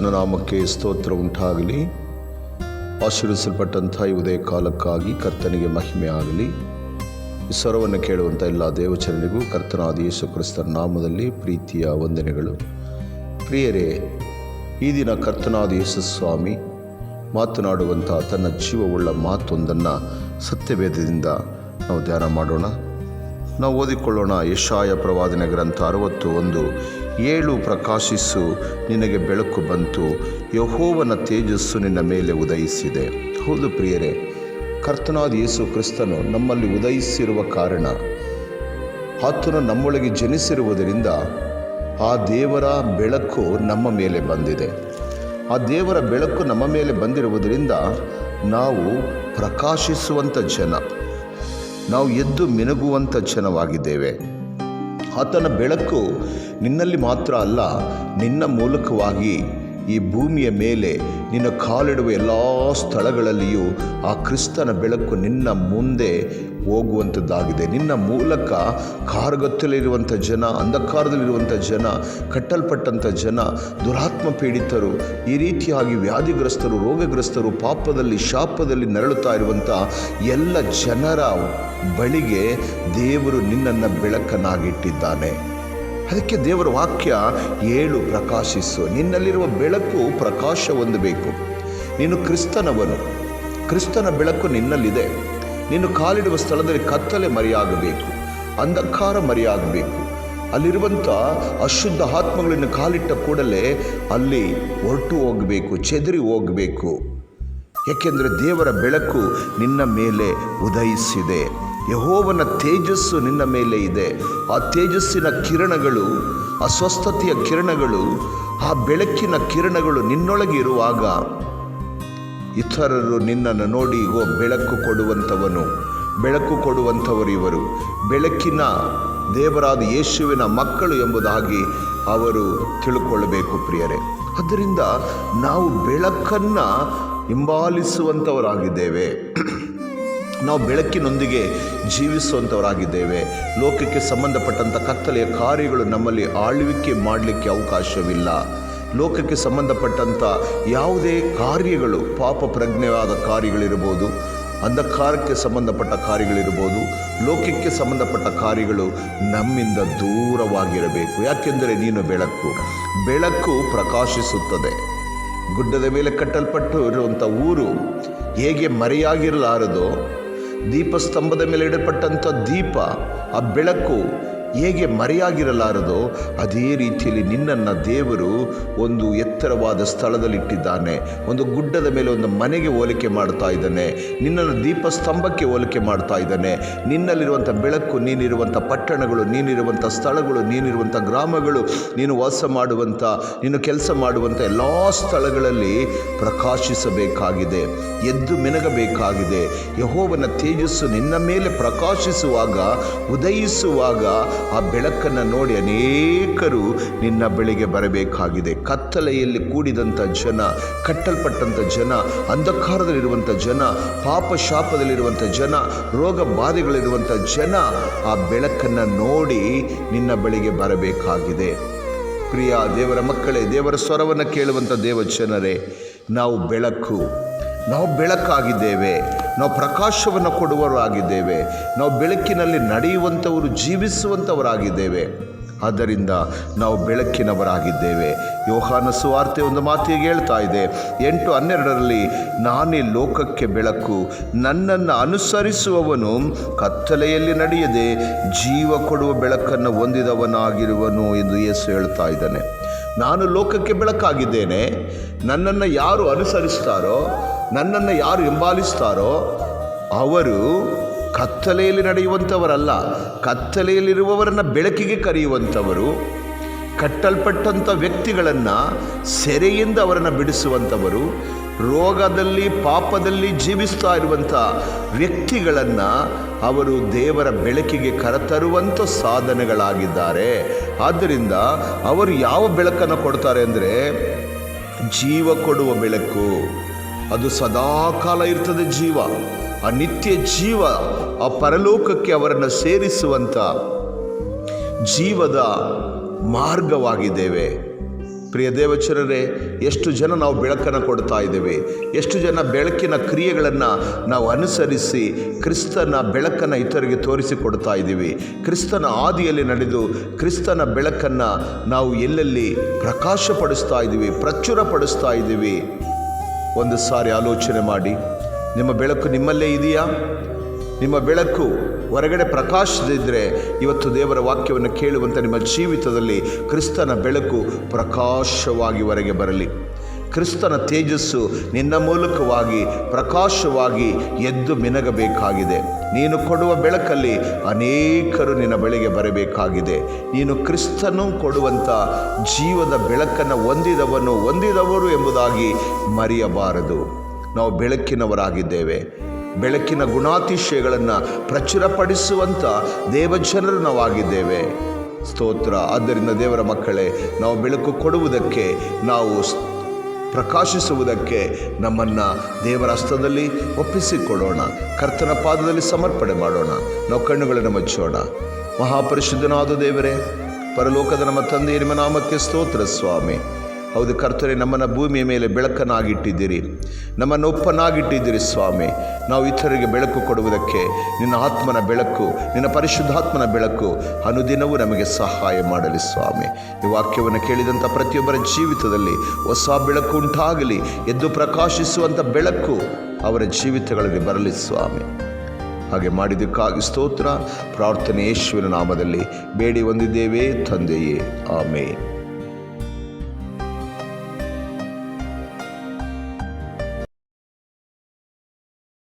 ಕರ್ತನ ನಾಮಕ್ಕೆ ಸ್ತೋತ್ರ ಉಂಟಾಗಲಿ. ಆಶೀರ್ವಿಸಲ್ಪಟ್ಟಂಥ ಈ ಉದಯ ಕಾಲಕ್ಕಾಗಿ ಕರ್ತನಿಗೆ ಮಹಿಮೆ ಆಗಲಿ. ಈ ಸ್ವರವನ್ನು ಕೇಳುವಂಥ ಎಲ್ಲ ದೇವಚರಣಿಗೂ ಕರ್ತನಾದ ಯೇಸು ಕ್ರಿಸ್ತನ ನಾಮದಲ್ಲಿ ಪ್ರೀತಿಯ ವಂದನೆಗಳು. ಪ್ರಿಯರೇ, ಈ ದಿನ ಕರ್ತನಾದ ಯೇಸು ಸ್ವಾಮಿ ಮಾತನಾಡುವಂಥ ತನ್ನ ಜೀವವುಳ್ಳ ಮಾತೊಂದನ್ನು ಸತ್ಯವೇದದಿಂದ ನಾವು ಧ್ಯಾನ ಮಾಡೋಣ. ನಾವು ಓದಿಕೊಳ್ಳೋಣ ಯಶಾಯ ಪ್ರವಾದನೆ ಗ್ರಂಥ ಅರವತ್ತು ಒಂದು ಏಳು ಪ್ರಕಾಶಿಸು, ನಿನಗೆ ಬೆಳಕು ಬಂತು. ಯಹೋವನ ತೇಜಸ್ಸು ನಿನ್ನ ಮೇಲೆ ಉದಯಿಸಿದೆ. ಹೌದು ಪ್ರಿಯರೇ, ಕರ್ತನಾದ ಯೇಸು ಕ್ರಿಸ್ತನು ನಮ್ಮಲ್ಲಿ ಉದಯಿಸಿರುವ ಕಾರಣ, ಆತನು ನಮ್ಮೊಳಗೆ ಜನಿಸಿರುವುದರಿಂದ ಆ ದೇವರ ಬೆಳಕು ನಮ್ಮ ಮೇಲೆ ಬಂದಿದೆ. ಆ ದೇವರ ಬೆಳಕು ನಮ್ಮ ಮೇಲೆ ಬಂದಿರುವುದರಿಂದ ನಾವು ಪ್ರಕಾಶಿಸುವಂಥ ಜನ, ನಾವು ಎದ್ದು ಮಿನುಗುವಂಥ ಜನವಾಗಿದ್ದೇವೆ. ಆತನ ಬೆಳಕು ನಿನ್ನಲ್ಲಿ ಮಾತ್ರ ಅಲ್ಲ ನಿನ್ನ ಮೂಲಕವಾಗಿ ಈ ಭೂಮಿಯ ಮೇಲೆ ನಿನ್ನ ಕಾಲಿಡುವ ಎಲ್ಲ ಸ್ಥಳಗಳಲ್ಲಿಯೂ ಆ ಕ್ರಿಸ್ತನ ಬೆಳಕು ನಿನ್ನ ಮುಂದೆ ಹೋಗುವಂಥದ್ದಾಗಿದೆ. ನಿನ್ನ ಮೂಲಕ ಕಾರ್ಗತ್ತಲಿರುವಂಥ ಜನ, ಅಂಧಕಾರದಲ್ಲಿರುವಂಥ ಜನ, ಕಟ್ಟಲ್ಪಟ್ಟಂಥ ಜನ, ದುರಾತ್ಮ ಪೀಡಿತರು, ಈ ರೀತಿಯಾಗಿ ವ್ಯಾಧಿಗ್ರಸ್ತರು, ರೋಗಗ್ರಸ್ತರು ಪಾಪದಲ್ಲಿ, ಶಾಪದಲ್ಲಿ ನರಳುತ್ತಾ ಇರುವಂಥ ಎಲ್ಲ ಜನರ ಬಳಿಗೆ ದೇವರು ನಿನ್ನನ್ನು ಬೆಳಕನ್ನಾಗಿಟ್ಟಿದ್ದಾನೆ ಅದಕ್ಕೆ ದೇವರ ವಾಕ್ಯ ಏಳು ಪ್ರಕಾಶಿಸು. ನಿನ್ನಲ್ಲಿರುವ ಬೆಳಕು ಪ್ರಕಾಶ ಹೊಂದಬೇಕು. ನೀನು ಕ್ರಿಸ್ತನವನು. ಕ್ರಿಸ್ತನ ಬೆಳಕು ನಿನ್ನಲ್ಲಿದೆ. ನೀನು ಕಾಲಿಡುವ ಸ್ಥಳದಲ್ಲಿ ಕತ್ತಲೆ ಮರೆಯಾಗಬೇಕು. ಅಂಧಕಾರ ಮರೆಯಾಗಬೇಕು. ಅಲ್ಲಿರುವಂಥ ಅಶುದ್ಧ ಆತ್ಮಗಳನ್ನು ಕಾಲಿಟ್ಟ ಕೂಡಲೇ ಅಲ್ಲಿ ಹೊರಟು ಹೋಗಬೇಕು, ಚೆದರಿ ಹೋಗಬೇಕು. ಏಕೆಂದರೆ ದೇವರ ಬೆಳಕು ನಿನ್ನ ಮೇಲೆ ಉದಯಿಸಿದೆ. ಯಹೋವನ ತೇಜಸ್ಸು ನಿನ್ನ ಮೇಲೆ ಇದೆ. ಆ ತೇಜಸ್ಸಿನ ಕಿರಣಗಳು ಅಸ್ವಸ್ಥತೆಯ ಸ್ವಸ್ಥತೆಯ ಕಿರಣಗಳು, ಆ ಬೆಳಕಿನ ಕಿರಣಗಳು ನಿನ್ನೊಳಗೆ ಇರುವಾಗ ಇತರರು ನಿನ್ನನ್ನು ನೋಡಿ ಓ ಬೆಳಕು ಕೊಡುವಂಥವನು, ಬೆಳಕು ಕೊಡುವಂಥವರು ಇವರು. ಬೆಳಕಿನ ದೇವರಾದ ಯೇಸುವಿನ ಮಕ್ಕಳು ಎಂಬುದಾಗಿ ಅವರು ತಿಳ್ಕೊಳ್ಳಬೇಕು ಪ್ರಿಯರೇ. ಆದ್ದರಿಂದ ನಾವು ಬೆಳಕನ್ನು ಹಿಂಬಾಲಿಸುವಂಥವರಾಗಿದ್ದೇವೆ. ನಾವು ಬೆಳಕಿನೊಂದಿಗೆ ಜೀವಿಸುವಂಥವರಾಗಿದ್ದೇವೆ ಲೋಕಕ್ಕೆ ಸಂಬಂಧಪಟ್ಟಂಥ ಕತ್ತಲೆಯ ಕಾರ್ಯಗಳು ನಮ್ಮಲ್ಲಿ ಆಳ್ವಿಕೆ ಮಾಡಲಿಕ್ಕೆ ಅವಕಾಶವಿಲ್ಲ. ಲೋಕಕ್ಕೆ ಸಂಬಂಧಪಟ್ಟಂಥ ಯಾವುದೇ ಕಾರ್ಯಗಳು ಪಾಪ ಪ್ರಜ್ಞೆಯಾದ ಕಾರ್ಯಗಳಿರ್ಬೋದು ಅಂಧಕಾರಕ್ಕೆ ಸಂಬಂಧಪಟ್ಟ ಕಾರ್ಯಗಳಿರ್ಬೋದು ಲೋಕಕ್ಕೆ ಸಂಬಂಧಪಟ್ಟ ಕಾರ್ಯಗಳು ನಮ್ಮಿಂದ ದೂರವಾಗಿರಬೇಕು. ಯಾಕೆಂದರೆ ನೀನು ಬೆಳಕು ಬೆಳಕು ಪ್ರಕಾಶಿಸುತ್ತದೆ. ಗುಡ್ಡದ ಮೇಲೆ ಕಟ್ಟಲ್ಪಟ್ಟು ಇರುವಂಥ ಊರು ಹೇಗೆ ಮರೆಯಾಗಿರಲಾರದೋ ದೀಪಸ್ತಂಭದ ಮೇಲೆ ಇಡಪಟ್ಟಂಥ ದೀಪ ಆ ಬೆಳಕು ಹೇಗೆ ಮರೆಯಾಗಿರಲಾರದೋ ಅದೇ ರೀತಿಯಲ್ಲಿ ನಿನ್ನನ್ನು ದೇವರು ಒಂದು ಎತ್ತರವಾದ ಸ್ಥಳದಲ್ಲಿಟ್ಟಿದ್ದಾನೆ. ಒಂದು ಗುಡ್ಡದ ಮೇಲೆ ಒಂದು ಮನೆಗೆ ಹೋಲಿಕೆ ಮಾಡ್ತಾ ಇದ್ದಾನೆ. ನಿನ್ನನ್ನು ದೀಪಸ್ತಂಭಕ್ಕೆ ಹೋಲಿಕೆ ಮಾಡ್ತಾ ಇದ್ದಾನೆ. ನಿನ್ನಲ್ಲಿರುವಂಥ ಬೆಳಕು, ನೀನಿರುವಂಥ ಪಟ್ಟಣಗಳು, ನೀನಿರುವಂಥ ಸ್ಥಳಗಳು, ನೀನಿರುವಂಥ ಗ್ರಾಮಗಳು, ನೀನು ವಾಸ ಮಾಡುವಂಥ, ನೀನು ಕೆಲಸ ಮಾಡುವಂಥ ಎಲ್ಲ ಸ್ಥಳಗಳಲ್ಲಿ ಪ್ರಕಾಶಿಸಬೇಕಾಗಿದೆ. ಎದ್ದು ಮೆನಗಬೇಕಾಗಿದೆ. ಯಹೋವನ ತೇಜಸ್ಸು ನಿನ್ನ ಮೇಲೆ ಪ್ರಕಾಶಿಸುವಾಗ, ಉದಯಿಸುವಾಗ ಆ ಬೆಳಕನ್ನು ನೋಡಿ ಅನೇಕರು ನಿನ್ನ ಬಳಿಗೆ ಬರಬೇಕಾಗಿದೆ. ಕತ್ತಲೆಯಲ್ಲಿ ಕೂಡಿದಂಥ ಜನ ಕಟ್ಟಲ್ಪಟ್ಟಂಥ ಜನ ಅಂಧಕಾರದಲ್ಲಿರುವಂಥ ಜನ ಪಾಪ ಶಾಪದಲ್ಲಿರುವಂಥ ಜನ ರೋಗ ಬಾಧೆಗಳಿರುವಂಥ ಜನ ಆ ಬೆಳಕನ್ನು ನೋಡಿ ನಿನ್ನ ಬಳಿಗೆ ಬರಬೇಕಾಗಿದೆ. ಪ್ರಿಯ ದೇವರ ಮಕ್ಕಳೇ, ದೇವರ ಸ್ವರವನ್ನು ಕೇಳುವಂಥ ದೇವಜನರೇ, ನಾವು ಬೆಳಕು, ನಾವು ಬೆಳಕಾಗಿದ್ದೇವೆ. ನಾವು ಪ್ರಕಾಶವನ್ನು ಕೊಡುವವರಾಗಿದ್ದೇವೆ. ನಾವು ಬೆಳಕಿನಲ್ಲಿ ನಡೆಯುವಂಥವರು, ಜೀವಿಸುವಂಥವರಾಗಿದ್ದೇವೆ. ಆದ್ದರಿಂದ ನಾವು ಬೆಳಕಿನವರಾಗಿದ್ದೇವೆ. ಯೋಹಾನ ಸುವಾರ್ತೆ ಒಂದು ಮಾತಿಗೆ ಹೇಳ್ತಾ ಇದೆ. ಎಂಟು ಹನ್ನೆರಡರಲ್ಲಿ, ನಾನೇ ಲೋಕಕ್ಕೆ ಬೆಳಕು, ನನ್ನನ್ನು ಅನುಸರಿಸುವವನು ಕತ್ತಲೆಯಲ್ಲಿ ನಡೆಯದೆ ಜೀವ ಕೊಡುವ ಬೆಳಕನ್ನು ಹೊಂದಿದವನಾಗಿರುವನು ಎಂದು ಯೇಸು ಹೇಳ್ತಾ ಇದ್ದಾನೆ. ನಾನು ಲೋಕಕ್ಕೆ ಬೆಳಕಾಗಿದ್ದೇನೆ. ನನ್ನನ್ನು ಯಾರು ಅನುಸರಿಸ್ತಾರೋ ನನ್ನನ್ನು ಯಾರು ಹಿಂಬಾಲಿಸ್ತಾರೋ ಅವರು ಕತ್ತಲೆಯಲ್ಲಿ ನಡೆಯುವಂಥವರಲ್ಲ, ಕತ್ತಲೆಯಲ್ಲಿರುವವರನ್ನು ಬೆಳಕಿಗೆ ಕರೆಯುವಂಥವರು, ಕಟ್ಟಲ್ಪಟ್ಟಂಥ ವ್ಯಕ್ತಿಗಳನ್ನು ಸೆರೆಯಿಂದ ಅವರನ್ನು ಬಿಡಿಸುವಂಥವರು, ರೋಗದಲ್ಲಿ, ಪಾಪದಲ್ಲಿ ಜೀವಿಸ್ತಾ ಇರುವಂಥ ವ್ಯಕ್ತಿಗಳನ್ನು ಅವರು ದೇವರ ಬೆಳಕಿಗೆ ಕರೆತರುವಂಥ ಸಾಧನೆಗಳಾಗಿದ್ದಾರೆ. ಆದ್ದರಿಂದ ಅವರು ಯಾವ ಬೆಳಕನ್ನು ಕೊಡ್ತಾರೆ ಅಂದರೆ ಜೀವ ಕೊಡುವ ಬೆಳಕು. ಅದು ಸದಾಕಾಲ ಇರ್ತದೆ ಜೀವ. ಆ ನಿತ್ಯ ಜೀವ ಆ ಪರಲೋಕಕ್ಕೆ ಅವರನ್ನು ಸೇರಿಸುವಂಥ ಜೀವದ ಮಾರ್ಗವಾಗಿದ್ದೇವೆ. ಪ್ರಿಯ ದೇವಚರರೇ, ಎಷ್ಟು ಜನ ನಾವು ಬೆಳಕನ್ನು ಕೊಡ್ತಾ ಇದ್ದೇವೆ. ಎಷ್ಟು ಜನ ಬೆಳಕಿನ ಕ್ರಿಯೆಗಳನ್ನು ನಾವು ಅನುಸರಿಸಿ ಕ್ರಿಸ್ತನ ಬೆಳಕನ್ನು ಇತರಿಗೆ ತೋರಿಸಿಕೊಡ್ತಾ ಇದ್ದೀವಿ. ಕ್ರಿಸ್ತನ ಆದಿಯಲ್ಲಿ ನಡೆದು ಕ್ರಿಸ್ತನ ಬೆಳಕನ್ನು ನಾವು ಎಲ್ಲೆಲ್ಲಿ ಪ್ರಕಾಶಪಡಿಸ್ತಾ ಇದ್ದೀವಿ, ಪ್ರಚುರಪಡಿಸ್ತಾ ಇದ್ದೀವಿ. ಒಂದು ಸಾರಿ ಆಲೋಚನೆ ಮಾಡಿ, ನಿಮ್ಮ ಬೆಳಕು ನಿಮ್ಮಲ್ಲೇ ಇದೆಯಾ? ನಿಮ್ಮ ಬೆಳಕು ಹೊರಗಡೆ ಪ್ರಕಾಶದಿದ್ದರೆ ಇವತ್ತು ದೇವರ ವಾಕ್ಯವನ್ನು ಕೇಳುವಂಥ ನಿಮ್ಮ ಜೀವಿತದಲ್ಲಿ ಕ್ರಿಸ್ತನ ಬೆಳಕು ಪ್ರಕಾಶವಾಗಿ ಹೊರಗೆ ಬರಲಿ. ಕ್ರಿಸ್ತನ ತೇಜಸ್ಸು ನಿನ್ನ ಮೂಲಕವಾಗಿ ಪ್ರಕಾಶವಾಗಿ ಎದ್ದು ಮಿನಗಬೇಕಾಗಿದೆ. ನೀನು ಕೊಡುವ ಬೆಳಕಲ್ಲಿ ಅನೇಕರು ನಿನ್ನ ಬಳಿಗೆ ಬರಬೇಕಾಗಿದೆ. ನೀನು ಕ್ರಿಸ್ತನು ಕೊಡುವಂಥ ಜೀವದ ಬೆಳಕನ್ನು ಹೊಂದಿದವನು ಹೊಂದಿದವರು ಎಂಬುದಾಗಿ ಮರೆಯಬಾರದು. ನಾವು ಬೆಳಕಿನವರಾಗಿದ್ದೇವೆ. ಬೆಳಕಿನ ಗುಣಾತಿಶಯಗಳನ್ನು ಪ್ರಚುರಪಡಿಸುವಂಥ ದೇವಜನರು ನಾವಾಗಿದ್ದೇವೆ. ಸ್ತೋತ್ರ. ಆದ್ದರಿಂದ ದೇವರ ಮಕ್ಕಳೇ, ನಾವು ಬೆಳಕು ಕೊಡುವುದಕ್ಕೆ ನಾವು ಪ್ರಕಾಶಿಸುವುದಕ್ಕೆ ನಮ್ಮನ್ನು ದೇವರ ಹಸ್ತದಲ್ಲಿ ಒಪ್ಪಿಸಿಕೊಡೋಣ. ಕರ್ತನ ಪಾದದಲ್ಲಿ ಸಮರ್ಪಣೆ ಮಾಡೋಣ. ನಾವು ಕಣ್ಣುಗಳನ್ನು ಮುಚ್ಚೋಣ ಮಹಾಪರಿಶುದ್ಧನಾದ ದೇವರೇ, ಪರಲೋಕದ ನಮ್ಮ ತಂದೆ ನಿಮ್ಮ ನಾಮಕ್ಕೆ ಸ್ತೋತ್ರ ಸ್ವಾಮಿ. ಹೌದು ಕರ್ತನೆ, ನಮ್ಮನ್ನು ಭೂಮಿಯ ಮೇಲೆ ಬೆಳಕನ್ನಾಗಿಟ್ಟಿದ್ದೀರಿ ನಮ್ಮನ್ನು ಒಪ್ಪನಾಗಿಟ್ಟಿದ್ದೀರಿ ಸ್ವಾಮಿ. ನಾವು ಇತರರಿಗೆ ಬೆಳಕು ಕೊಡುವುದಕ್ಕೆ ನಿನ್ನ ಆತ್ಮನ ಬೆಳಕು, ನಿನ್ನ ಪರಿಶುದ್ಧಾತ್ಮನ ಬೆಳಕು ಅನುದಿನವೂ ನಮಗೆ ಸಹಾಯ ಮಾಡಲಿ ಸ್ವಾಮಿ. ಈ ವಾಕ್ಯವನ್ನು ಕೇಳಿದಂಥ ಪ್ರತಿಯೊಬ್ಬರ ಜೀವಿತದಲ್ಲಿ ಹೊಸ ಬೆಳಕು ಉಂಟಾಗಲಿ. ಎದ್ದು ಪ್ರಕಾಶಿಸುವಂಥ ಬೆಳಕು ಅವರ ಜೀವಿತಗಳಲ್ಲಿ ಬರಲಿ ಸ್ವಾಮಿ. ಹಾಗೆ ಮಾಡಿದ್ದಕ್ಕಾಗಿ ಸ್ತೋತ್ರ. ಪ್ರಾರ್ಥನೆ ಯೇಶುವಿನ ನಾಮದಲ್ಲಿ ಬೇಡಿ ಹೊಂದಿದ್ದೇವೆ ತಂದೆಯೇ. ಆಮೇಲೆ